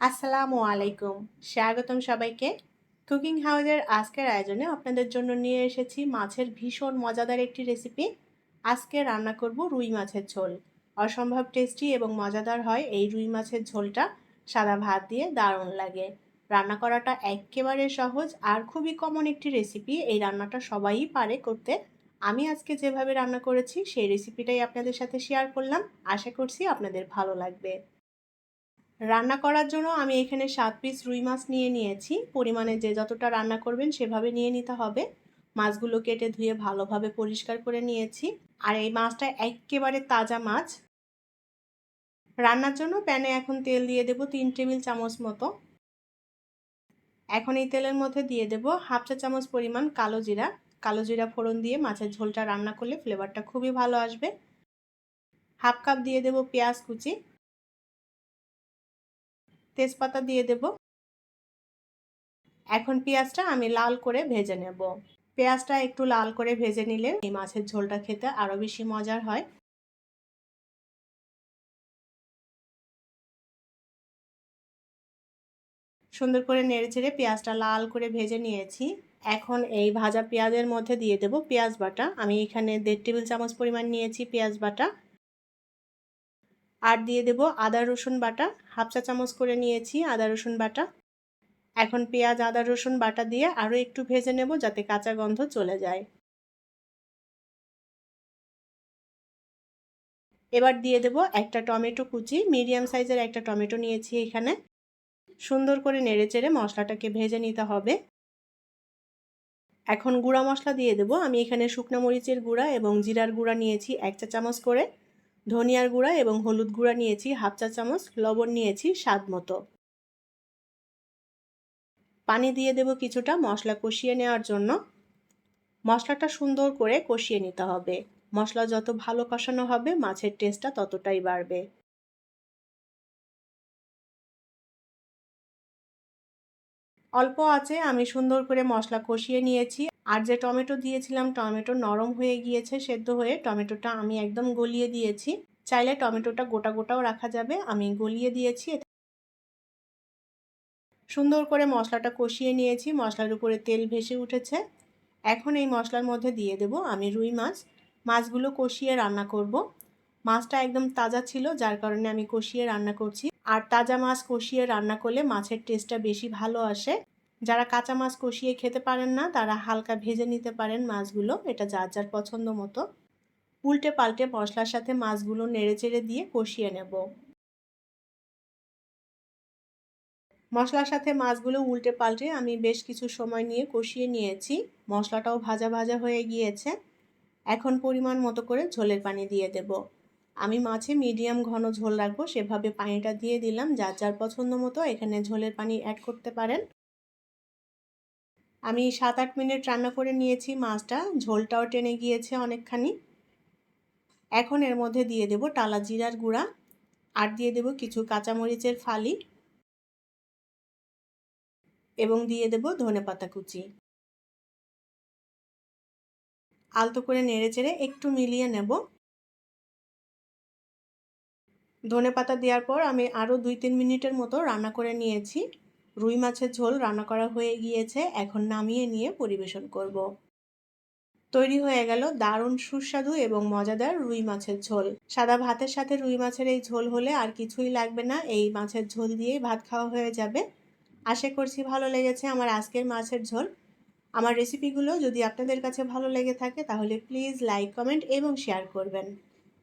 আসসালামু আলাইকুম। স্বাগতম সবাইকে। কুকিং হাউজের আজকের আয়োজনে আপনাদের জন্য নিয়ে এসেছি মাছের ভীষণ মজাদার একটি রেসিপি। আজকে রান্না করব রুই মাছের ঝোল। অসম্ভব টেস্টি এবং মজাদার হয় এই রুই মাছের ঝোলটা। সাদা ভাত দিয়ে দারুণ লাগে। রান্না করাটা একেবারে সহজ আর খুবই কমন একটি রেসিপি এই রান্নাটা সবাই পারে করতে। আমি আজকে যেভাবে রান্না করেছি সেই রেসিপিটাই আপনাদের সাথে শেয়ার করলাম। আশা করছি আপনাদের ভালো লাগবে। রান্না করার জন্য আমি এখানে সাত পিস রুই মাছ নিয়ে নিয়েছি। পরিমাণে যে যতটা রান্না করবেন সেভাবে নিয়ে নিতে হবে। মাছগুলো কেটে ধুয়ে ভালোভাবে পরিষ্কার করে নিয়েছি। আর এই মাছটা একেবারে তাজা মাছ। রান্নার জন্য প্যানে এখন তেল দিয়ে দেব তিন টেবিল চামচ মতো। এখন এই তেলের মধ্যে দিয়ে দেব হাফ চা চামচ পরিমাণ কালো জিরা। কালো জিরা ফোড়ন দিয়ে মাছের ঝোলটা রান্না করলে ফ্লেভারটা খুবই ভালো আসবে। হাফ কাপ দিয়ে দেব পেঁয়াজ কুচি। তেজপাতা দিয়ে দেব। এখন পেঁয়াজটা আমি লাল করে ভেজে নেব। পেঁয়াজটা একটু লাল করে ভেজে নিলে এই মাছের ঝোলটা খেতে আরও বেশি মজার হয়। সুন্দর করে নেড়ে চেড়ে পেঁয়াজটা লাল করে ভেজে নিয়েছি। এখন এই ভাজা পেঁয়াজের মধ্যে দিয়ে দেব পেঁয়াজ বাটা। আমি এখানে দেড় টেবিল চামচ পরিমাণ নিয়েছি পেঁয়াজ বাটা। আর দিয়ে দেব আদা, রসুন বাটা। হাফ চা চামচ করে নিয়েছি আদা, রসুন বাটা। এখন পেঁয়াজ, আদা, রসুন বাটা দিয়ে আরও একটু ভেজে নেব যাতে কাঁচা গন্ধ চলে যায়। এবার দিয়ে দেব একটা টমেটো কুচি। মিডিয়াম সাইজের একটা টমেটো নিয়েছি এখানে। সুন্দর করে নেড়ে চেড়ে মশলাটাকে ভেজে নিতে হবে। এখন গুঁড়া মশলা দিয়ে দেব। আমি এখানে শুকনো মরিচের গুঁড়া এবং জিরার গুঁড়া নিয়েছি এক চা চামচ করে। ধনিয়ার গুঁড়া এবং হলুদ গুঁড়া নিয়েছি, হাফ চা চামচ, লবণ নিয়েছি, স্বাদ মতো। পানি দিয়ে দেব কিছুটা মশলা কষিয়ে নেওয়ার জন্য। মশলাটা সুন্দর করে কষিয়ে নিতে হবে। মশলা যত ভালো কষানো হবে, মাছের টেস্টটা ততটাই বাড়বে। অল্প আছে, আমি সুন্দর করে মশলা কষিয়ে নিয়েছি। আর যে টমেটো দিয়েছিলাম, টমেটো নরম হয়ে গিয়েছে, সেদ্ধ হয়ে টমেটোটা আমি একদম গলিয়ে দিয়েছি। চাইলে টমেটোটা গোটা গোটাও রাখা যাবে, আমি গলিয়ে দিয়েছি। সুন্দর করে মশলাটা কষিয়ে নিয়েছি, মশলার উপরে তেল ভেসে উঠেছে। এখন এই মশলার মধ্যে দিয়ে দেব আমি রুই মাছ। মাছগুলো কষিয়ে রান্না করব। মাছটা একদম তাজা ছিল, যার কারণে আমি কষিয়ে রান্না করছি। আর তাজা মাছ কষিয়ে রান্না করলে মাছের টেস্টটা বেশি ভালো আসে। যারা কাঁচা মাছ কষিয়ে খেতে পারেন না, তারা হালকা ভেজে নিতে পারেন মাছগুলো, এটা যার যার পছন্দ মতো। উল্টে পাল্টে মশলার সাথে মাছগুলো নেড়ে চেড়ে দিয়ে কষিয়ে নেব। মশলার সাথে মাছগুলো উল্টে পাল্টে আমি বেশ কিছু সময় নিয়ে কষিয়ে নিয়েছি। মশলাটাও ভাজা ভাজা হয়ে গিয়েছে। এখন পরিমাণ মতো করে ঝোলের পানি দিয়ে দেব। আমি মাছে মিডিয়াম ঘন ঝোল রাখব, সেভাবে পানিটা দিয়ে দিলাম। যার যার পছন্দ মতো এখানে ঝোলের পানি অ্যাড করতে পারেন। আমি সাত আট মিনিট রান্না করে নিয়েছি মাছটা। ঝোলটাও টেনে গিয়েছে অনেকখানি। এখন এর মধ্যে দিয়ে দেব টালা জিরার গুঁড়া। আর দিয়ে দেব কিছু কাঁচামরিচের ফালি। এবং দিয়ে দেব ধনে পাতা কুচি। আলতো করে নেড়ে চেড়ে একটু মিলিয়ে নেব। ধনে পাতা দেওয়ার পর আমি আরও দুই তিন মিনিটের মতো রান্না করে নিয়েছি। রুই মাছের ঝোল রান্না করা হয়ে গিয়েছে, এখন নামিয়ে নিয়ে পরিবেশন করব। তৈরি হয়ে গেল দারুণ সুস্বাদু এবং মজাদার রুই মাছের ঝোল। সাদা ভাতের সাথে রুই মাছের এই ঝোল হলে আর কিছুই লাগবে না, এই মাছের ঝোল দিয়েই ভাত খাওয়া হয়ে যাবে। আশা করছি ভালো লেগেছে আমার আজকের মাছের ঝোল। আমার রেসিপিগুলো যদি আপনাদের কাছে ভালো লেগে থাকে তাহলে প্লিজ লাইক কমেন্ট এবং শেয়ার করবেন।